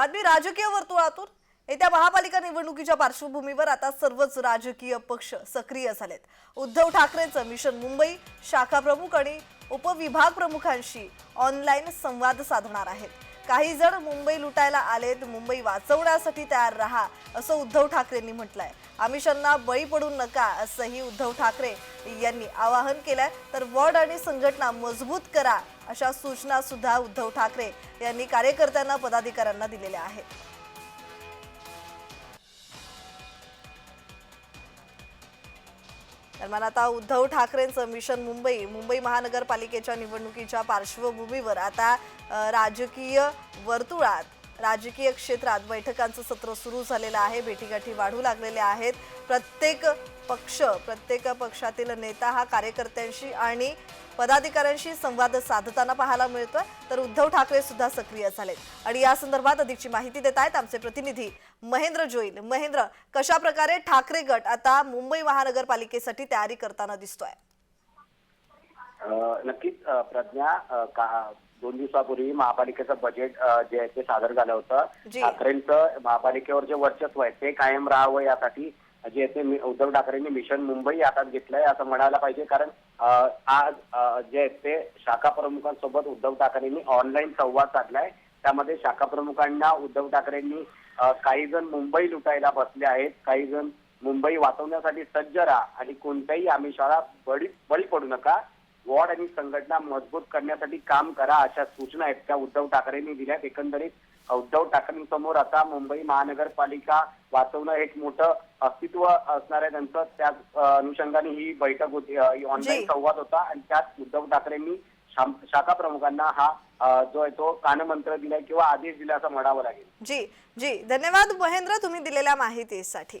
बातमी राजकीय वर्तुळातून. येत्या महापालिका निवडणुकीच्या पार्श्वभूमीवर आता सर्वच राजकीय पक्ष सक्रिय झालेत. उद्धव ठाकरेंचं मिशन मुंबई शाखा प्रमुख आणि उपविभाग प्रमुखांशी ऑनलाईन संवाद साधणार आहेत. काही जण मुंबई लुटायला आलेत मुंबई वाचवण्यासाठी तयार राहा असं उद्धव ठाकरेंनी म्हटलंय. आमिषांना बळी पडू नका असंही उद्धव ठाकरे यांनी आवाहन केलंय. तर वॉर्ड आणि संघटना मजबूत करा अशा सूचना सुद्धा उद्धव ठाकरे यांनी कार्यकर्त्यांना पदाधिकाऱ्यांना दिलेल्या आहेत. दरम्यान आता उद्धव ठाकरेंचं मिशन मुंबई मुंबई महानगरपालिकेच्या निवडणुकीच्या पार्श्वभूमीवर आता राजकीय वर्तुळात राजकीय क्षेत्रात बैठकांचं सत्र सुरू झालेलं आहे भेटीगाठी वाढू लागलेल्या आहेत. प्रत्येक पक्ष प्रत्येक पक्षातील नेता हा कार्यकर्त्यांशी आणि पदाधिकाऱ्यांशी संवाद साधताना पाहायला मिळतोय. तर उद्धव ठाकरे सुद्धा सक्रिय झालेत. आणि या संदर्भात अधिकची माहिती देत आहेत आमचे प्रतिनिधी महेंद्र जोईल. महेंद्र कशा प्रकारे ठाकरे गट आता मुंबई महानगरपालिकेसाठी तयारी करताना दिसतोय? नक्कीच प्रज्ञा का दोन दिवसापूर्वी महापालिकेचं बजेट जे आहे ते सादर झालं होतं. ठाकरेंचं महापालिकेवर जे वर्चस्व आहे ते कायम राहावं यासाठी जे आहे ते मी- उद्धव ठाकरेंनी मिशन मुंबई हातात घेतलंय असं म्हणायला पाहिजे. कारण आज जे आहेत ते शाखा प्रमुखांसोबत उद्धव ठाकरेंनी ऑनलाईन संवाद साधलाय. त्यामध्ये शाखा प्रमुखांना उद्धव ठाकरेंनी काही जण मुंबई लुटायला बसले आहेत. काही जण मुंबई वाचवण्यासाठी सज्ज राहा आणि कोणत्याही आमिषाला बळी बळी पडू नका. वॉर्ड आणि संघटना मजबूत करण्यासाठी काम करा अशा सूचना आहेत त्या उद्धव ठाकरेंनी दिल्यात. एकंदरीत उद्धव ठाकरेंसमोर आता मुंबई महानगरपालिका वाचवणं एक मोठं अस्तित्व असणार आहे त्यांचं. त्याच अ, अनुषंगाने ही बैठक होती ऑनलाईन. संवाद होता आणि त्यात उद्धव ठाकरेंनी शाखा प्रमुखांना हा जो आहे तो कानमंत्र दिलाय किंवा आदेश दिला असं म्हणावं लागेल. जी जी. धन्यवाद महेंद्र तुम्ही दिलेल्या माहितीसाठी.